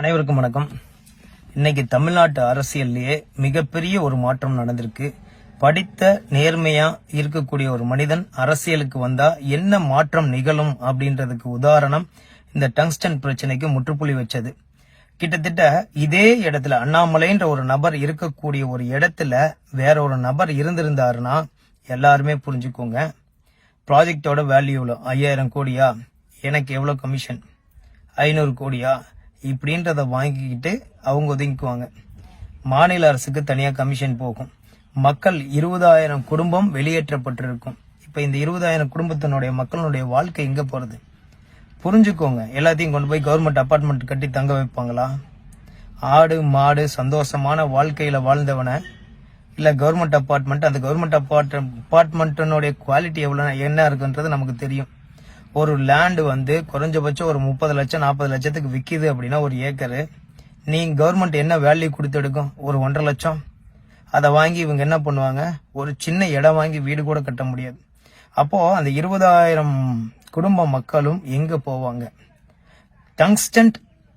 அனைவருக்கும் வணக்கம். இன்னைக்கு தமிழ்நாட்டு அரசியல்லையே மிகப்பெரிய ஒரு மாற்றம் நடந்திருக்கு. படித்த நேர்மையா இருக்கக்கூடிய ஒரு மனிதன் அரசியலுக்கு வந்தா என்ன மாற்றம் நிகழும் அப்படின்றதுக்கு உதாரணம் இந்த டங்ஸ்டன் பிரச்சனைக்கு முற்றுப்புள்ளி வச்சது. கிட்டத்தட்ட இதே இடத்துல அண்ணாமலைன்ற ஒரு நபர் இருக்கக்கூடிய ஒரு இடத்துல வேற ஒரு நபர் இருந்திருந்தாருன்னா எல்லாருமே புரிஞ்சுக்கோங்க. ப்ராஜெக்டோட வேல்யூவில் ஐயாயிரம் கோடியா? எனக்கு எவ்வளோ கமிஷன்? ஐநூறு கோடியா? இப்படின்றத வாங்கிக்கிட்டு அவங்க ஒதுங்கிக்குவாங்க. மாநில அரசுக்கு தனியாக கமிஷன் போகும். மக்கள் இருபதாயிரம் குடும்பம் வெளியேற்றப்பட்டிருக்கும். இப்போ இந்த இருபதாயிரம் குடும்பத்தினுடைய மக்களுடைய வாழ்க்கை எங்கே போகிறது புரிஞ்சுக்கோங்க. எல்லாத்தையும் கொண்டு போய் கவர்மெண்ட் அப்பார்ட்மெண்ட் கட்டி தங்க வைப்பாங்களா? ஆடு மாடு சந்தோஷமான வாழ்க்கையில் வாழ்ந்தவனை இல்லை கவர்மெண்ட் அப்பார்ட்மெண்ட் அந்த கவர்மெண்ட் அப்பார்ட் அப்பார்ட்மெண்ட்டினுடைய குவாலிட்டி எவ்வளோ என்ன இருக்குன்றது நமக்கு தெரியும். ஒரு லேண்டு வந்து குறைஞ்சபட்சம் ஒரு முப்பது லட்சம் நாற்பது லட்சத்துக்கு விற்கிது அப்படின்னா ஒரு ஏக்கரு. நீங்கள் கவர்மெண்ட் என்ன வேல்யூ கொடுத்து எடுக்கும்? ஒரு ஒன்றரை லட்சம். அதை வாங்கி இவங்க என்ன பண்ணுவாங்க? ஒரு சின்ன இடம் வாங்கி வீடு கூட கட்ட முடியாது. அப்போ அந்த இருபதாயிரம் குடும்ப மக்களும் எங்க போவாங்க? டங்ஸ்டன்ட்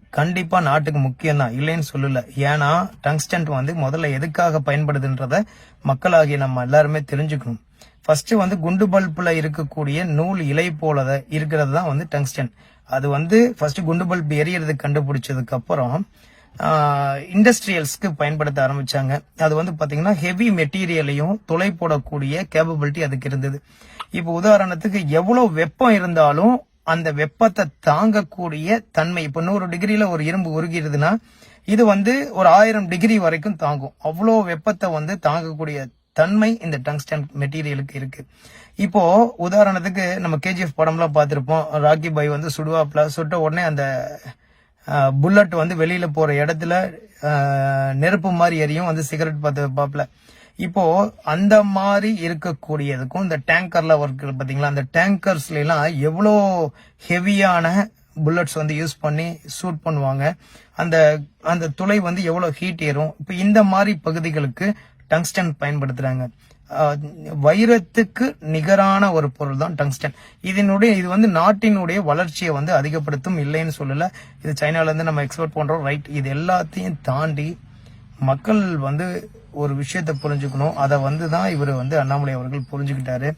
கண்டிப்பா நாட்டுக்கு முக்கியம் தான் இல்லைன்னு சொல்லல. ஏன்னா டங்ஸ்டன்ட் வந்து முதல்ல எதுக்காக பயன்படுதுன்றத மக்களாகிய நம்ம எல்லாருமே தெரிஞ்சுக்கணும். ஃபர்ஸ்ட் வந்து குண்டு பல்புல இருக்கக்கூடிய நூல் இலை போல இருக்கிறது தான் வந்து டங்ஸ்டன். அது வந்து ஃபர்ஸ்ட் குண்டு பல்ப் எரியறது கண்டுபிடிச்சதுக்கு அப்புறம் இண்டஸ்ட்ரியல்ஸ்க்கு பயன்படுத்த ஆரம்பிச்சாங்க. அது வந்து பாத்தீங்கன்னா ஹெவி மெட்டீரியலையும் துளை போடக்கூடிய கேபபிலிட்டி அதுக்கு இருந்தது. இப்போ உதாரணத்துக்கு எவ்வளவு வெப்பம் இருந்தாலும் அந்த வெப்பத்தை தாங்கக்கூடிய தன்மை இப்போ நூறு டிகிரியில ஒரு இரும்பு உருகிறதுனா இது வந்து ஒரு ஆயிரம் டிகிரி வரைக்கும் தாங்கும். அவ்வளோ வெப்பத்தை வந்து தாங்கக்கூடிய தன்மை இந்த டங்ஸ்டன் மெட்டீரியலுக்கு இருக்கு. இப்போ உதாரணத்துக்கு நம்ம கேஜிஎஃப் படம்லாம் பார்த்துருப்போம். ராக்கி பாய் வந்து சுடுவாப்ல சுட்ட உடனே அந்த புல்லட் வந்து வெளியில போற இடத்துல நெருப்பு மாதிரி எரியும் வந்து சிகரெட் பார்த்து வைப்பாப்ல இப்போ அந்த மாதிரி இருக்கக்கூடியதுக்கும் இந்த டேங்கர்ல ஒர்க் பாத்தீங்களா? அந்த டேங்கர்ஸ்ல எல்லாம் எவ்வளோ ஹெவியான புல்லட்ஸ் வந்து யூஸ் பண்ணி ஷூட் பண்ணுவாங்க? அந்த அந்த துளை வந்து எவ்வளவு ஹீட் ஏறும்? இப்போ இந்த மாதிரி பகுதிகளுக்கு டங்ஸ்டன் பயன்படுத்துறாங்க. வைரத்துக்கு நிகரான ஒரு பொருள் தான் டங்ஸ்டன். இதனுடைய இது வந்து நாட்டினுடைய வளர்ச்சியை வந்து அதிகப்படுத்தும் இல்லைன்னு சொல்லல. இது சைனால இருந்து நம்ம எக்ஸ்போர்ட் பண்றோம் ரைட் இது எல்லாத்தையும் தாண்டி மக்கள் வந்து ஒரு விஷயத்தை புரிஞ்சுக்கணும். அதை வந்து தான் இவர் வந்து அண்ணாமலை அவர்கள் புரிஞ்சுக்கிட்டாரு.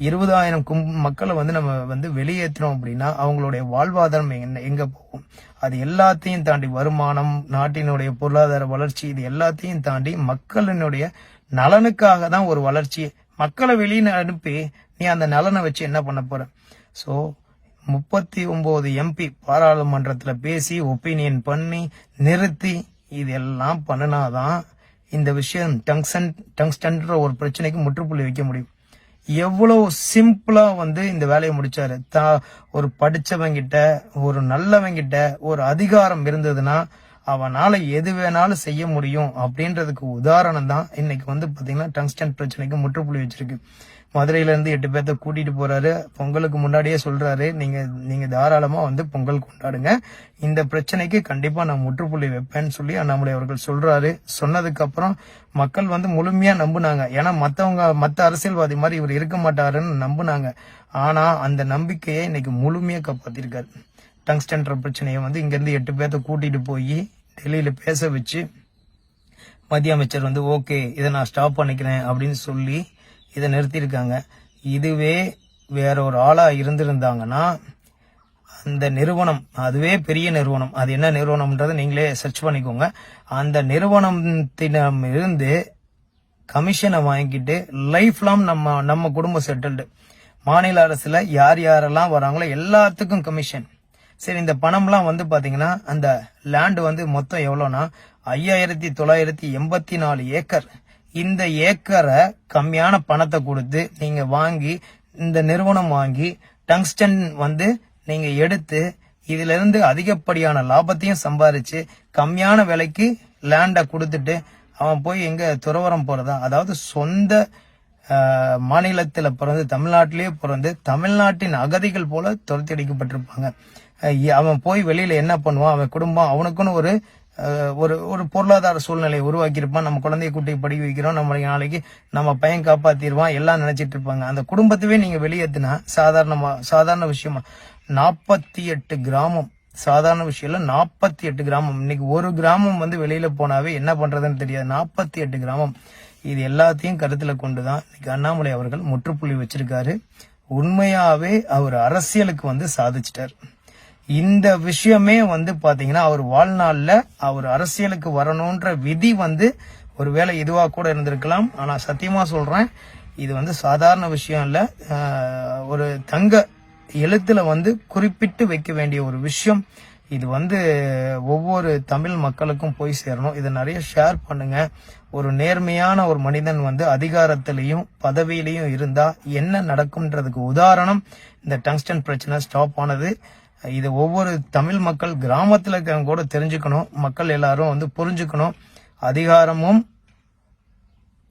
இருபதாயிரம் கும் மக்களை வந்து நம்ம வந்து வெளியேற்றினோம் அப்படின்னா அவங்களுடைய வாழ்வாதாரம் என்ன எங்க போகும்? அது எல்லாத்தையும் தாண்டி வருமானம் நாட்டினுடைய பொருளாதார வளர்ச்சி இது எல்லாத்தையும் தாண்டி மக்களினுடைய நலனுக்காக தான் ஒரு வளர்ச்சி. மக்களை வெளியே அனுப்பி நீ அந்த நலனை வச்சு என்ன பண்ண போற? சோ முப்பத்தி ஒன்பது எம்பி பாராளுமன்றத்துல பேசி ஒப்பீனியன் பண்ணி நிறுத்தி இதெல்லாம் பண்ணினாதான் இந்த விஷயம் டங்ஸ்டன் டங்ஸ்டன்ற ஒரு பிரச்சனைக்கு முற்றுப்புள்ளி வைக்க முடியும். எவ்வளவு சிம்பிளா வந்து இந்த வேலையை முடிச்சாரு? தா ஒரு படிச்சவங்கிட்ட ஒரு நல்லவங்கிட்ட ஒரு அதிகாரம் இருந்ததுன்னா அவனால எது வேணாலும் செய்ய முடியும் அப்படின்றதுக்கு உதாரணம் தான் இன்னைக்கு வந்து பாத்தீங்கன்னா டங்ஸ்டன் பிரச்சனைக்கு முற்றுப்புள்ளி வச்சிருக்கு. மதுரையிலேருந்து எட்டு பேர்த்த கூட்டிட்டு போறாரு. பொங்கலுக்கு முன்னாடியே சொல்றாரு. நீங்க நீங்க தாராளமா வந்து பொங்கல் கொண்டாடுங்க. இந்த பிரச்சனைக்கு கண்டிப்பா நான் முற்றுப்புள்ளி வைப்பேன்னு சொல்லி அண்ணாமலை அவர்கள் சொல்றாரு. சொன்னதுக்கு அப்புறம் மக்கள் வந்து முழுமையா நம்புனாங்க. ஏன்னா மத்தவங்க மத்த அரசியல்வாதி மாதிரி இவர் இருக்க மாட்டாருன்னு நம்புனாங்க. ஆனா அந்த நம்பிக்கையை இன்னைக்கு முழுமையா காப்பாத்திருக்காரு. டங்ஸ்டன்ற பிரச்சனையை வந்து இங்க இருந்து எட்டு பேர்த்த கூட்டிட்டு போய் டெல்லியில பேச வச்சு மத்திய அமைச்சர் வந்து ஓகே இதை நான் ஸ்டாப் பண்ணிக்கிறேன் அப்படின்னு சொல்லி இதை நிறுத்தியிருக்காங்க. இதுவே வேற ஒரு ஆளாக இருந்திருந்தாங்கன்னா அந்த நிறுவனம் அதுவே பெரிய நிறுவனம். அது என்ன நிறுவனம்ன்றதை நீங்களே சர்ச் பண்ணிக்கோங்க. அந்த நிறுவனத்திடம் இருந்து கமிஷனை வாங்கிட்டு லைஃப் லாம் நம்ம நம்ம குடும்பம் செட்டில்டு மாநில அரசுல யார் யாரெல்லாம் வராங்களோ எல்லாத்துக்கும் கமிஷன் சரி இந்த பணம்லாம் வந்து பாத்தீங்கன்னா அந்த லேண்டு வந்து மொத்தம் எவ்வளோனா ஐயாயிரத்தி தொள்ளாயிரத்தி எண்பத்தி நாலு ஏக்கர். இந்த ஏக்கரை கம்மியான பணத்தை கொடுத்து நீங்க வாங்கி இந்த நிறுவனம் வாங்கி டங்ஸ்டன் வந்து நீங்க எடுத்து இதுல இருந்து அதிகப்படியான லாபத்தையும் சம்பாரிச்சு கம்மியான விலைக்கு லேண்டை கொடுத்துட்டு அவன் போய் எங்க துறவரம் போறதா? அதாவது சொந்த மாநிலத்தில் மாநிலத்துல பிறந்து தமிழ்நாட்டிலேயே பிறந்து தமிழ்நாட்டின் அகதிகள் போல துரத்தி அடிக்கப்பட்டிருப்பாங்க. அவன் போய் வெளியில என்ன பண்ணுவான்? அவன் குடும்பம் அவனுக்குன்னு ஒரு ஒரு ஒரு பொருளாதார சூழ்நிலையை உருவாக்கியிருப்பான் நம்ம குழந்தைய கூட்டி படிக்க வைக்கிறோம். நம்ம நாளைக்கு நம்ம பையன் காப்பாத்திடுவான். எல்லாம் நினைச்சிட்டு இருப்பாங்க. அந்த குடும்பத்தவே நீங்க வெளியேத்துனா சாதாரணமா சாதாரண விஷயமா. நாற்பத்தி எட்டு கிராமம். சாதாரண விஷயம் நாற்பத்தி எட்டு கிராமம். இன்னைக்கு ஒரு கிராமம் வந்து வெளியில போனாவே என்ன பண்றதுன்னு தெரியாது. நாற்பத்தி எட்டு கிராமம். இது எல்லாத்தையும் கருத்துல கொண்டுதான் இன்னைக்கு அண்ணாமலை அவர்கள் முற்றுப்புள்ளி வச்சிருக்காரு. உண்மையாவே அவர் அரசியலுக்கு வந்து சாதிச்சிட்டார். இந்த விஷயமே வந்து பாத்தீங்கன்னா அவர் வாழ்நாள்ல அவர் அரசியலுக்கு வரணும்ன்ற விதி வந்து ஒருவேளை இதுவா கூட இருந்திருக்கலாம். ஆனா சத்தியமா சொல்றேன் இது வந்து சாதாரண விஷயம் இல்ல. ஒரு தங்க எழுத்துல வந்து குறிப்பிட்டு வைக்க வேண்டிய ஒரு விஷயம். இது வந்து ஒவ்வொரு தமிழ் மக்களுக்கும் போய் சேரணும். இதை நிறைய ஷேர் பண்ணுங்க. ஒரு நேர்மையான ஒரு மனிதன் வந்து அதிகாரத்திலையும் பதவியிலையும் இருந்தா என்ன நடக்கும்ன்றதுக்கு உதாரணம். இந்த டங்ஸ்டன் பிரச்சனை ஸ்டாப் ஆனது. இது ஒவ்வொரு தமிழ் மக்கள் கிராமத்தில் இருக்கிறவங்க கூட தெரிஞ்சுக்கணும். மக்கள் எல்லாரும் வந்து புரிஞ்சுக்கணும். அதிகாரமும்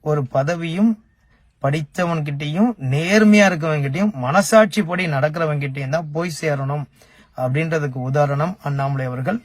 ஒரு பதவியும் படித்தவன்கிட்டையும் நேர்மையா இருக்கவங்கிட்டயும் மனசாட்சிப்படி நடக்கிறவங்கிட்டயும் தான் போய் சேரணும். அப்படின்றதுக்கு உதாரணம் அண்ணாமலை அவர்கள்.